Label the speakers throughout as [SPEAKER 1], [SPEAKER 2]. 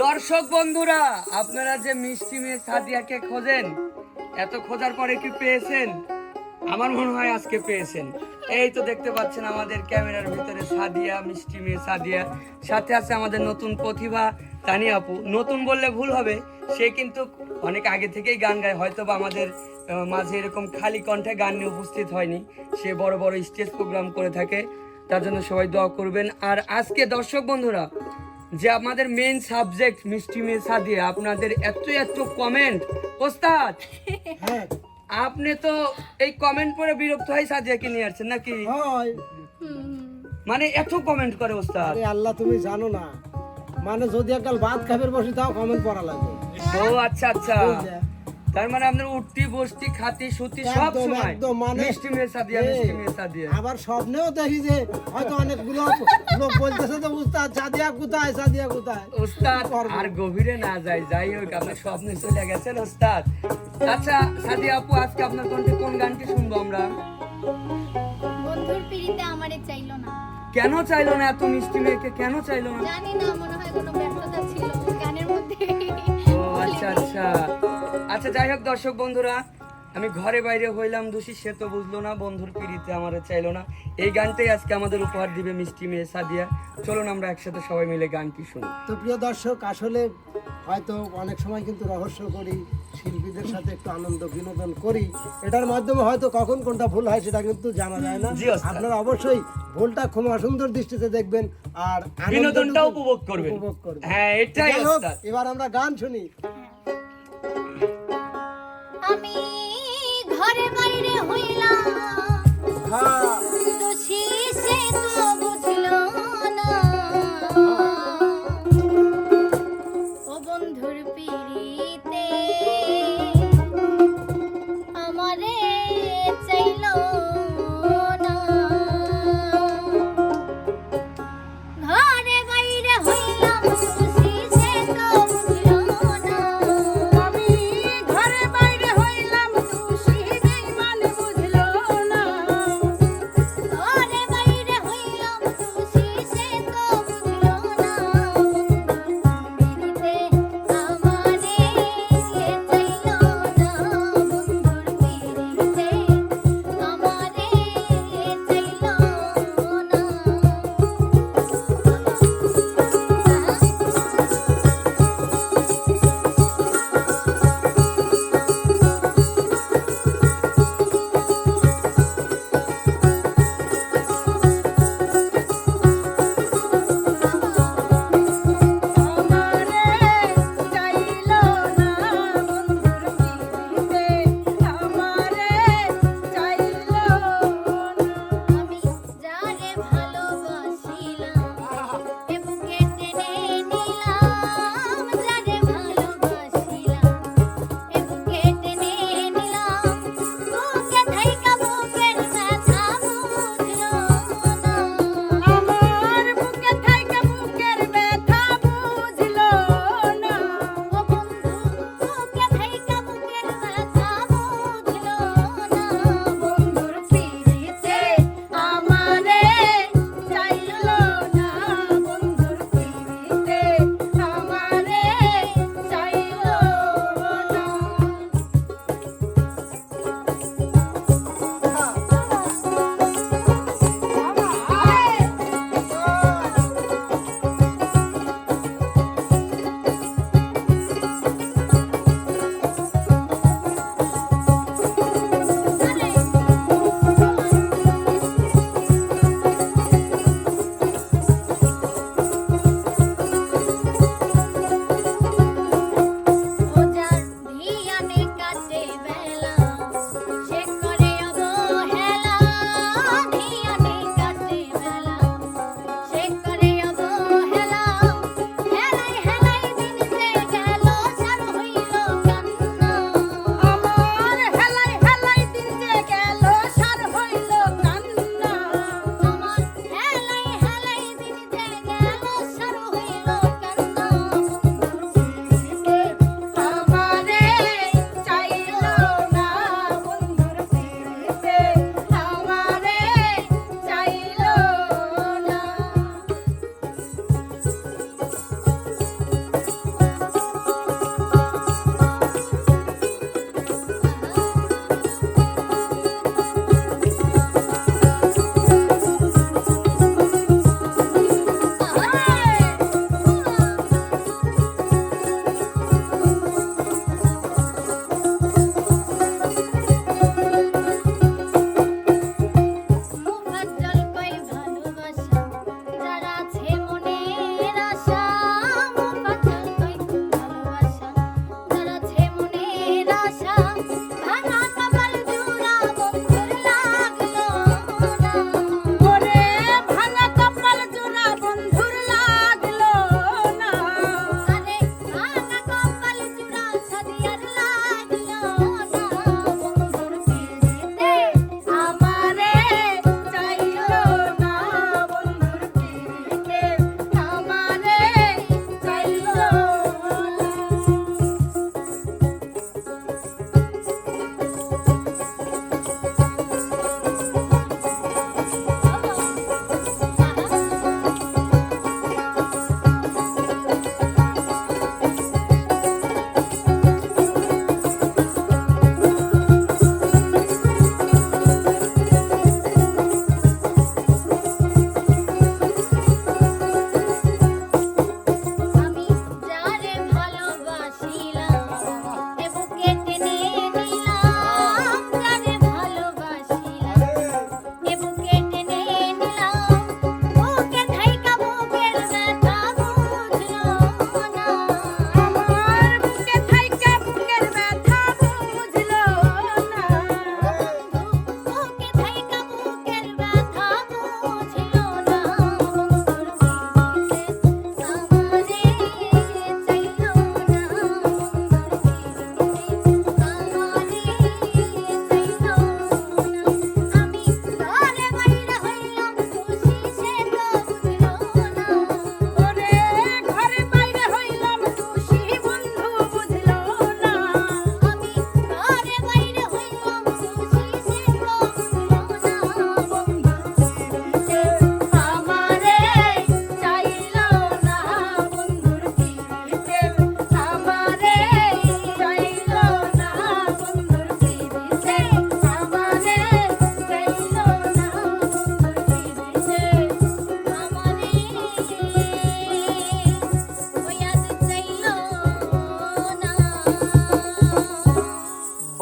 [SPEAKER 1] দর্শক বন্ধুরা, আপনারা যে মিষ্টি মেয়ে সাদিয়াকে খোঁজেন, এত খোঁজার পরে কি পেয়েছেন? আমার মনে হয় আজকে পেয়েছেন। এই তো দেখতে পাচ্ছেন আমাদের ক্যামেরার ভিতরে সাদিয়া, মিষ্টি মেয়ে সাদিয়া। সাথে আছে আমাদের নতুন প্রতিভা তানি আপু। নতুন বললে ভুল হবে, সে কিন্তু অনেক আগে থেকেই গান গায়। হয়তো বা আমাদের মাঝে এরকম খালি কণ্ঠে গান নিয়ে উপস্থিত হয়নি। সে বড় বড় স্টেজ প্রোগ্রাম করে থাকে। তার জন্য সবাই দোয়া করবেন। আর আজকে দর্শক বন্ধুরা যে আমাদের মেইন সাবজেক্ট মিষ্টি মেশা দিয়ে আপনাদের এত এত কমেন্ট ওস্তাদ
[SPEAKER 2] হ্যাঁ।
[SPEAKER 1] আপনি তো এই কমেন্ট পরে বিরক্ত হয়ে সাদিয়াকে নিয়ে আসছেন নাকি? মানে এত কমেন্ট করে ওস্তাদ।
[SPEAKER 2] আরে আল্লাহ তুমি জানো না। মানে যদি একাল ভাত খাবার বসে তাও কমেন্ট পড়া লাগে।
[SPEAKER 1] ও আচ্ছা আচ্ছা? তার মানে আপনার উঠতি বসতি খাতি সুতি সব সময়
[SPEAKER 2] মানে-
[SPEAKER 1] মিষ্টি
[SPEAKER 2] এই,
[SPEAKER 1] মিষ্টি সাদিয়া
[SPEAKER 2] আবার স্বপ্নেও দেখি যে হয়তো অনেকগুলো লোক বলতেছে তো উস্তাদ সাদিয়া কোথায় সাদিয়া কোথায়? করব।
[SPEAKER 1] আর গভীরে না যায় যাই হোক আপনি স্বপ্নে চলে গেছেন ওস্তাদ আচ্ছা সাদিয়া আপু আজকে আপনার কণ্ঠে কোন গানটি শুনব আমরা?
[SPEAKER 3] বন্ধুর পিড়িতে আমারে চাইলো না।
[SPEAKER 1] কেন চাইলো না এত মিষ্টি মেয়েকে? কেন চাইলো না?
[SPEAKER 3] জানি না মনে হয় কোনো ব্যর্থতা ছিল। গানের মধ্যে
[SPEAKER 1] ও আচ্ছা আচ্ছা। আচ্ছা যাই হোক দর্শক বন্ধুরা আমি ঘরে বাইরে হইলাম দোষী সে তো বুঝলো না বন্ধুর পিড়িতে আমার চাইলো না। এই গানটাই আজকে আমাদের উপহার দিবে মিষ্টি মেয়ে সাদিয়া। চলুন আমরা একসাথে সবাই মিলে গানটি শুনি।
[SPEAKER 2] তো প্রিয় দর্শক আসলে হয়তো অনেক সময় কিন্তু রহস্য করি শিল্পীদের সাথে একটু আনন্দ বিনোদন করি। এটার মাধ্যমে হয়তো কখন কোনটা ভুল হয় সেটা কিন্তু জানা যায় না। আপনারা অবশ্যই ভুলটা খুব সুন্দর দৃষ্টিতে দেখবেন আর
[SPEAKER 1] বিনোদনটা উপভোগ করবেন।
[SPEAKER 2] উপভোগ করবেন।
[SPEAKER 1] হ্যাঁ এটাই
[SPEAKER 2] এবার আমরা গান শুনি।
[SPEAKER 3] ঘরে বাইরে হইলাম।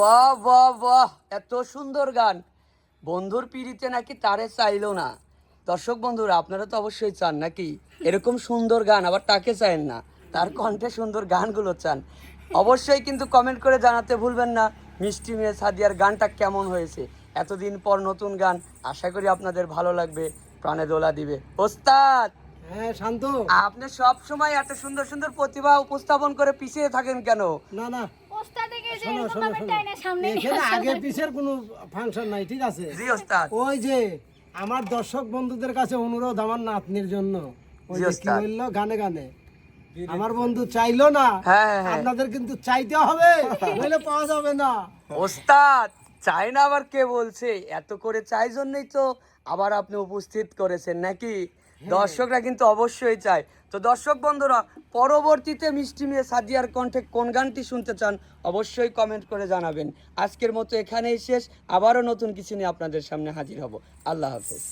[SPEAKER 1] বাহ বাহ বাহ এত সুন্দর গান। বন্ধুর পিড়িতে নাকি তারে চাইলো না। দর্শক বন্ধুরা আপনারা তো অবশ্যই চান নাকি? এরকম সুন্দর গান আবার তাকে চান না। তার কণ্ঠে সুন্দর গানগুলো চান। অবশ্যই কিন্তু কমেন্ট করে জানাতে ভুলবেন না। মিষ্টি মেয়ে সাদিয়ার গানটা কেমন হয়েছে? এতদিন পর নতুন গান আশা করি আপনাদের ভালো লাগবে। প্রাণে দোলা দিবে। ওস্তাদ!
[SPEAKER 2] হ্যাঁ শান্ত।
[SPEAKER 1] আপনি সব সময় এত সুন্দর সুন্দর প্রতিভা উপস্থাপন করে পিছিয়ে থাকেন কেন?
[SPEAKER 2] না না।
[SPEAKER 3] ওস্তাদকে যে এরকম ভাবে টাইনা সামনে
[SPEAKER 2] এখানে আগে পিছের কোনো ফাংশন নাই ঠিক আছে?
[SPEAKER 1] জি ওস্তাদ।
[SPEAKER 2] ওই যে আমার দর্শক বন্ধুদের কাছে অনুরোধ আমার নাতনির জন্য। ওই যে কি
[SPEAKER 1] ওস্তাদ।
[SPEAKER 2] গানে গানে। আমার বন্ধু চাইলো না
[SPEAKER 1] হ্যাঁ, হ্যাঁ, হ্যাঁ।
[SPEAKER 2] আপনাদের কিন্তু চাইতে হবে নইলে পাওয়া যাবে না।
[SPEAKER 1] ওস্তাদ চাই না আবার কে বলছে? এত করে চাই জন্যই তো আবার আপনি উপস্থিত করেছেন নাকি? দর্শকরা কিন্তু অবশ্যই চায়। তো দর্শক বন্ধুরা, পরবর্তীতে মিষ্টি মেয়ে সাদিয়ার কণ্ঠে কোন গানটি শুনতে চান অবশ্যই কমেন্ট করে জানাবেন। আজকের মতো এখানেই শেষ। আবারও নতুন কিছু নিয়ে আপনাদের সামনে হাজির হব। আল্লাহ হাফেজ।